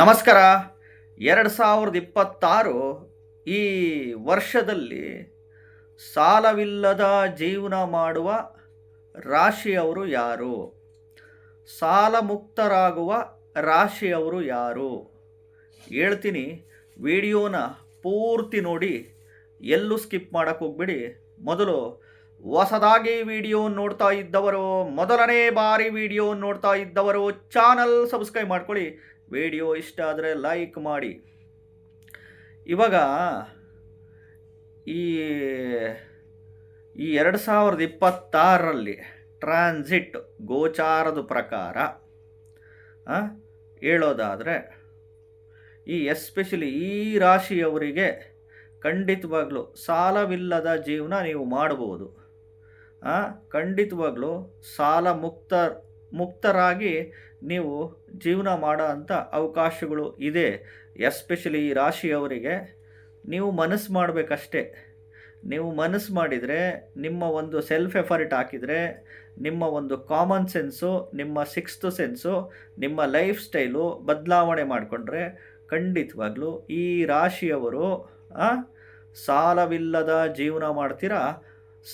ನಮಸ್ಕಾರ. ಎರಡು ಸಾವಿರದ ಇಪ್ಪತ್ತಾರು ಈ ವರ್ಷದಲ್ಲಿ ಸಾಲವಿಲ್ಲದ ಜೀವನ ಮಾಡುವ ರಾಶಿಯವರು ಯಾರು? ಸಾಲ ಮುಕ್ತರಾಗುವ ರಾಶಿಯವರು ಯಾರು? ಹೇಳ್ತೀನಿ, ವಿಡಿಯೋನ ಪೂರ್ತಿ ನೋಡಿ, ಎಲ್ಲೂ ಸ್ಕಿಪ್ ಮಾಡೋಕ್ಕೆ ಹೋಗ್ಬಿಡಿ. ಮೊದಲು ಹೊಸದಾಗಿ ವಿಡಿಯೋ ನೋಡ್ತಾ ಇದ್ದವರು, ಮೊದಲನೇ ಬಾರಿ ವಿಡಿಯೋ ನೋಡ್ತಾ ಇದ್ದವರು, ಚಾನಲ್ ಸಬ್ಸ್ಕ್ರೈಬ್ ಮಾಡ್ಕೊಳ್ಳಿ. ವಿಡಿಯೋ ಇಷ್ಟ ಆದರೆ ಲೈಕ್ ಮಾಡಿ. ಇವಾಗ ಈ ಈ ಎರಡು ಸಾವಿರದ ಇಪ್ಪತ್ತಾರರಲ್ಲಿ ಟ್ರಾನ್ಸಿಟ್ ಗೋಚಾರದ ಪ್ರಕಾರ ಹೇಳೋದಾದರೆ ಈ ಎಸ್ಪೆಷಲಿ ಈ ರಾಶಿಯವರಿಗೆ ಖಂಡಿತವಾಗ್ಲೂ ಸಾಲವಿಲ್ಲದ ಜೀವನ ನೀವು ಮಾಡ್ಬೋದು ಖಂಡಿತವಾಗ್ಲೂ ಸಾಲ ಮುಕ್ತ, ಮುಕ್ತರಾಗಿ ನೀವು ಜೀವನ ಮಾಡೋ ಅಂಥ ಅವಕಾಶಗಳು ಇದೆ ಎಸ್ಪೆಷಲಿ ಈ ರಾಶಿಯವರಿಗೆ. ನೀವು ಮನಸ್ಸು ಮಾಡಬೇಕಷ್ಟೇ. ನೀವು ಮನಸ್ಸು ಮಾಡಿದರೆ, ನಿಮ್ಮ ಒಂದು ಸೆಲ್ಫ್ ಎಫರ್ಟ್ ಹಾಕಿದರೆ, ನಿಮ್ಮ ಒಂದು ಕಾಮನ್ ಸೆನ್ಸು ನಿಮ್ಮ ಸಿಕ್ಸ್ತ್ ಸೆನ್ಸು ನಿಮ್ಮ ಲೈಫ್ ಸ್ಟೈಲು ಬದಲಾವಣೆ ಮಾಡಿಕೊಂಡ್ರೆ ಖಂಡಿತವಾಗ್ಲೂ ಈ ರಾಶಿಯವರು ಸಾಲವಿಲ್ಲದ ಜೀವನ ಮಾಡ್ತೀರಾ?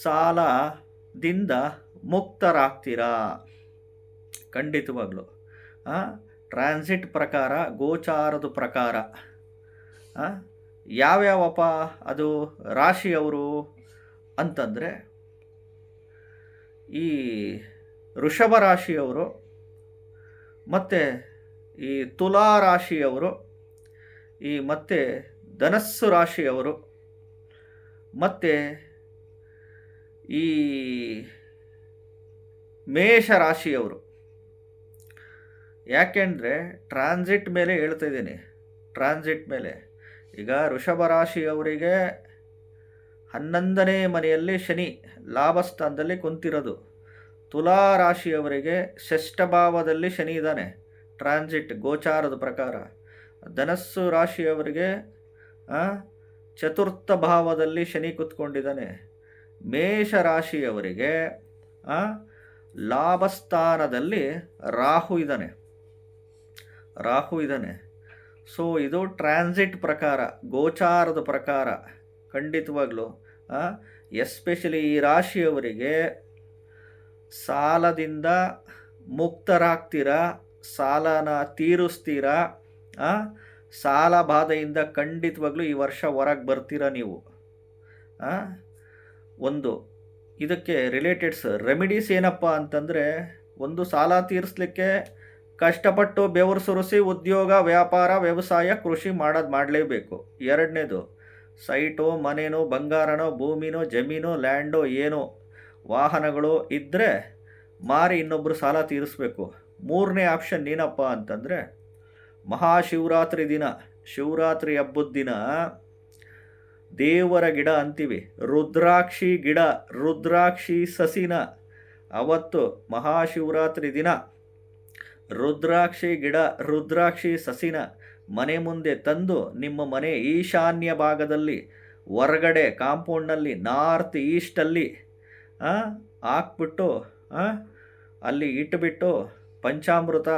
ಸಾಲದಿಂದ ಮುಕ್ತರಾಗ್ತೀರಾ? ಖಂಡಿತವಾಗ್ಲೂ. ಟ್ರಾನ್ಸಿಟ್ ಪ್ರಕಾರ, ಗೋಚಾರದ ಪ್ರಕಾರ. ಯಾವ್ಯಾವಪ್ಪ ಅದು ರಾಶಿಯವರು ಅಂತಂದರೆ, ಈ ಋಷಭ ರಾಶಿಯವರು ಮತ್ತು ಈ ತುಲಾ ರಾಶಿಯವರು, ಈ ಮತ್ತು ಧನಸ್ಸು ರಾಶಿಯವರು, ಮತ್ತು ಈ ಮೇಷ ರಾಶಿಯವರು. ಯಾಕೆಂದರೆ ಟ್ರಾನ್ಸಿಟ್ ಮೇಲೆ ಹೇಳ್ತಾ ಇದ್ದೀನಿ. ಟ್ರಾನ್ಸಿಟ್ ಮೇಲೆ. ಈಗ ಋಷಭ ರಾಶಿಯವರಿಗೆ ಹನ್ನೊಂದನೇ ಮನೆಯಲ್ಲಿ ಶನಿ ಲಾಭಸ್ಥಾನದಲ್ಲಿ ಕುಂತಿರೋದು. ತುಲಾ ರಾಶಿಯವರಿಗೆ ಭಾವದಲ್ಲಿ ಶನಿ ಇದ್ದಾನೆ. ಟ್ರಾನ್ಸಿಟ್ ಗೋಚಾರದ ಪ್ರಕಾರ. ಧನಸ್ಸು ರಾಶಿಯವರಿಗೆ ಚತುರ್ಥ ಭಾವದಲ್ಲಿ ಶನಿ ಕುತ್ಕೊಂಡಿದ್ದಾನೆ. ಮೇಷ ರಾಶಿಯವರಿಗೆ ಆ, ಲಾಭಸ್ಥಾನದಲ್ಲಿ ರಾಹು ಇದ್ದಾನೆ. ರಾಹು ಇದ್ದಾನೆ. ಸೊ ಇದು ಟ್ರಾನ್ಸಿಟ್ ಪ್ರಕಾರ, ಗೋಚಾರದ ಪ್ರಕಾರ ಖಂಡಿತವಾಗ್ಲೂ ಎಸ್ಪೆಷಲಿ ಈ ರಾಶಿಯವರಿಗೆ ಸಾಲದಿಂದ ಮುಕ್ತರಾಗ್ತೀರಾ, ಸಾಲನ ತೀರಿಸ್ತೀರಾ ಸಾಲ ಬಾಧೆಯಿಂದ ಖಂಡಿತವಾಗ್ಲೂ ಈ ವರ್ಷ ಹೊರಗೆ ಬರ್ತೀರಾ ನೀವು? ಒಂದು, ಇದಕ್ಕೆ ರಿಲೇಟೆಡ್ಸ್ ರೆಮಿಡೀಸ್ ಏನಪ್ಪ ಅಂತಂದರೆ, ಒಂದು ಸಾಲ ತೀರಿಸ್ಲಿಕ್ಕೆ ಕಷ್ಟಪಟ್ಟು ಬೆವರು ಸುರಿಸಿ ಉದ್ಯೋಗ, ವ್ಯಾಪಾರ, ವ್ಯವಸಾಯ, ಕೃಷಿ ಮಾಡೋದು ಮಾಡಲೇಬೇಕು. ಎರಡನೇದು, ಸೈಟು, ಮನೇನೋ, ಬಂಗಾರನೋ, ಭೂಮಿನೋ, ಜಮೀನು, ಲ್ಯಾಂಡೋ, ಏನೋ ವಾಹನಗಳು ಇದ್ದರೆ ಮಾರಿ ಇನ್ನೊಬ್ಬರು ಸಾಲ ತೀರಿಸ್ಬೇಕು. ಮೂರನೇ ಆಪ್ಷನ್ ಏನಪ್ಪ ಅಂತಂದರೆ, ಮಹಾಶಿವರಾತ್ರಿ ದಿನ, ಶಿವರಾತ್ರಿ ಹಬ್ಬದ ದಿನ ದೇವರ ಗಿಡ ಅಂತೀವಿ. ರುದ್ರಾಕ್ಷಿ ಗಿಡ, ರುದ್ರಾಕ್ಷಿ ಸಸಿನ, ಅವತ್ತು ಮಹಾಶಿವರಾತ್ರಿ ದಿನ ರುದ್ರಾಕ್ಷಿ ಗಿಡ, ರುದ್ರಾಕ್ಷಿ ಸಸಿನ ಮನೆ ಮುಂದೆ ತಂದು ನಿಮ್ಮ ಮನೆ ಈಶಾನ್ಯ ಭಾಗದಲ್ಲಿ, ಹೊರಗಡೆ ಕಾಂಪೌಂಡ್ನಲ್ಲಿ, ನಾರ್ತ್ ಈಸ್ಟಲ್ಲಿ ಹಾಕ್ಬಿಟ್ಟು ಅಲ್ಲಿ ಇಟ್ಟುಬಿಟ್ಟು ಪಂಚಾಮೃತ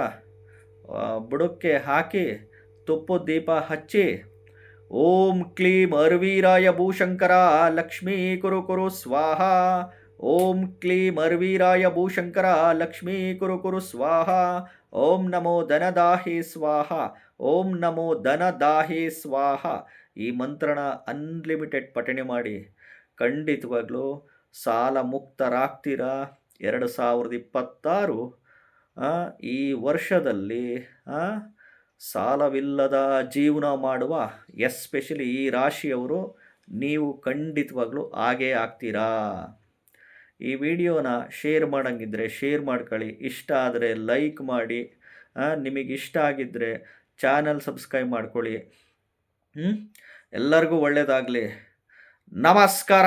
ಬುಡಕ್ಕೆ ಹಾಕಿ, ತುಪ್ಪು ದೀಪ ಹಚ್ಚಿ, ಓಂ ಕ್ಲೀಂ ಅರ್ವೀರಾಯ ಭೂಶಂಕರ ಲಕ್ಷ್ಮೀ ಕುರು ಕುರು ಸ್ವಾಹ. ಓಂ ಕ್ಲೀಂ ಅರ್ವೀರಾಯ ಭೂಶಂಕರ ಲಕ್ಷ್ಮೀ ಕುರು ಕುರು ಸ್ವಾಹ. ಓಂ ನಮೋ ಧನದಾಹಿ ಸ್ವಾಹ. ಓಂ ನಮೋ ಧನದಾಹಿ ಸ್ವಾಹ. ಈ ಮಂತ್ರನ ಅನ್ಲಿಮಿಟೆಡ್ ಪಠಣೆ ಮಾಡಿ ಖಂಡಿತವಾಗ್ಲೂ ಸಾಲ ಮುಕ್ತರಾಗ್ತೀರಾ? ಎರಡು ಸಾವಿರದ ಇಪ್ಪತ್ತಾರು ಈ ವರ್ಷದಲ್ಲಿ ಸಾಲವಿಲ್ಲದ ಜೀವನ ಮಾಡುವ ಎಸ್ಪೆಷಲಿ ಈ ರಾಶಿಯವರು, ನೀವು ಖಂಡಿತವಾಗ್ಲೂ ಹಾಗೇ ಆಗ್ತೀರಾ? ಈ ವಿಡಿಯೋನ ಶೇರ್ ಮಾಡಂಗಿದ್ರೆ ಶೇರ್ ಮಾಡ್ಕೊಳ್ಳಿ. ಇಷ್ಟ ಆದರೆ ಲೈಕ್ ಮಾಡಿ. ನಿಮಗೆ ಇಷ್ಟ ಆಗಿದ್ದರೆ ಚಾನಲ್ ಸಬ್ಸ್ಕ್ರೈಬ್ ಮಾಡ್ಕೊಳ್ಳಿ. ಎಲ್ಲರಿಗೂ ಒಳ್ಳೆಯದಾಗಲಿ ನಮಸ್ಕಾರ!